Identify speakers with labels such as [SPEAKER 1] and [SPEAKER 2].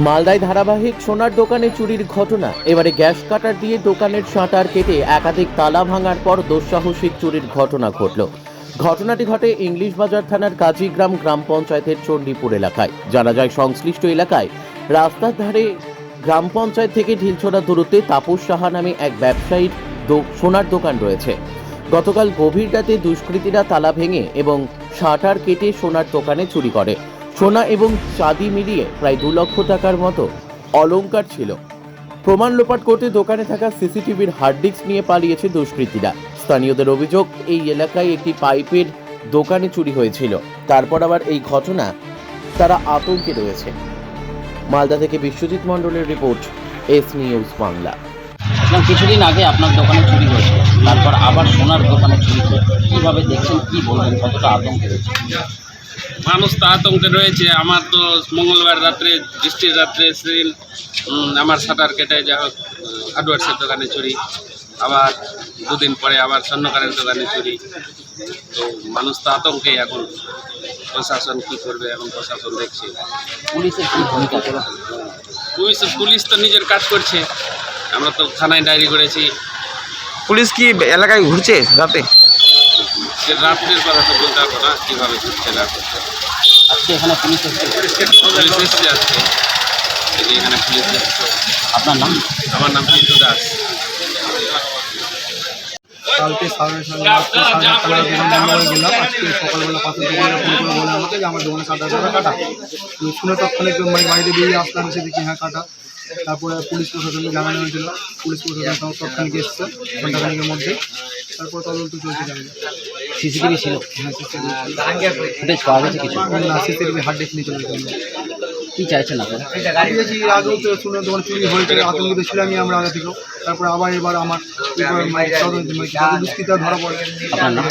[SPEAKER 1] মালদায় ধারাবাহিক সোনার দোকানে চুরির ঘটনা। এবারে গ্যাস কাটার দিয়ে দোকানের শাটার কেটে একাধিক তালা ভাঙার পর দুঃসাহসিক চুরির ঘটনা ঘটল। ঘটনাটি ঘটে ইংলিশ বাজার থানার কাজীগ্রাম গ্রাম পঞ্চায়েতের চণ্ডীপুর এলাকায়। জানা যায়, সংশ্লিষ্ট এলাকায় রাস্তার ধারে গ্রাম পঞ্চায়েত থেকে ঢিলছোড়া দূরত্বে তাপস সাহা নামে এক ব্যবসায়ীর সোনার দোকান রয়েছে। গতকাল গভীর রাতে দুষ্কৃতীরা তালা ভেঙে এবং শাটার কেটে সোনার দোকানে চুরি করে। সোনা এবং চাঁদি মিলিয়ে প্রায় দু লক্ষ টাকার মতো অলংকার ছিল। প্রমাণ লোপাট করতে দোকানে থাকা সিসিটিভির হার্ড ডিস্ক নিয়ে পালিয়েছে দুষ্কৃতীরা। স্থানীয়দের অভিযোগ, এই এলাকায় একটি পাইপের দোকানে চুরি হয়েছিল। তারপর আবার এই ঘটনা তারা আতঙ্কে রয়েছে। মালদা থেকে বিশ্বজিৎ মণ্ডলের রিপোর্ট, এস নিউজ বাংলা।
[SPEAKER 2] কিছুদিন আগে আপনার দোকানে চুরি হয়েছিল। তারপর আবার সোনার দোকানে চুরি হয়েছে। কীভাবে দেখছেন, কী বলবেন? কতটা আতঙ্কে রয়েছে?
[SPEAKER 3] মানুষ তো আতঙ্কে রয়েছে। আমার তো মঙ্গলবার রাত্রে বৃষ্টির রাত্রে সেদিন আমার শাটার কেটে যা হোক হার্ডওয়ার্সের দোকানে চুরি। আবার দুদিন পরে আবার স্বর্ণকারের দোকানে চুরি। তো মানুষ তো আতঙ্কে এখন। প্রশাসন কি করবে এখন প্রশাসন দেখছে।
[SPEAKER 2] পুলিশের কী ভূমিকা
[SPEAKER 3] পুলিশ পুলিশ তো নিজের কাজ করছে। আমরা তো থানায় ডায়েরি করেছি।
[SPEAKER 4] পুলিশ কি এলাকায় ঘুরছে রাতে?
[SPEAKER 3] সে বলতে পারব না কীভাবে ঘুরছে
[SPEAKER 2] আজকে এখানে পুলিশ এসেছে?
[SPEAKER 3] পুলিশ এসছে আজকে। এখানে পুলিশ এসছে।
[SPEAKER 2] আপনার নাম?
[SPEAKER 3] আমার নাম পিন্টু দাস।
[SPEAKER 5] কালকে সাড়ে সাড়ে রাত্রে দোকান গেলাম আজকে সকালবেলা পাশের দোকানে ফোন করে বলে আমাকে যে আমার দোকানে কাটা। শুনে তৎক্ষণিক মানে বাড়িতে বেরিয়ে আসলাম এসে দেখি হ্যাঁ কাটা। তারপরে পুলিশ প্রশাসনকে জানানো হয়েছিল। পুলিশ প্রশাসন তৎক্ষণিক এসছে ঘন্টাখানিকের মধ্যে। তারপর তদন্ত চলছে জানি
[SPEAKER 2] সিসিটিভি ছিল।
[SPEAKER 5] হ্যাঁ
[SPEAKER 2] ফুটেজ পাওয়া গেছে কিছু।
[SPEAKER 5] না সিসিটিভি হার্ড ডিস্ক নিয়ে চলে গেছে।
[SPEAKER 2] কী চাইছেন আপনারা?
[SPEAKER 5] আগেও তো শুনে তোমার চুরি হয়েছে আতঙ্কিত ছিলামই আমরা আগে থেকেও। তারপর আবার এবার আমার মানে মানে দুষ্কৃতা ধরা পড়ে।
[SPEAKER 2] আপনার নাম?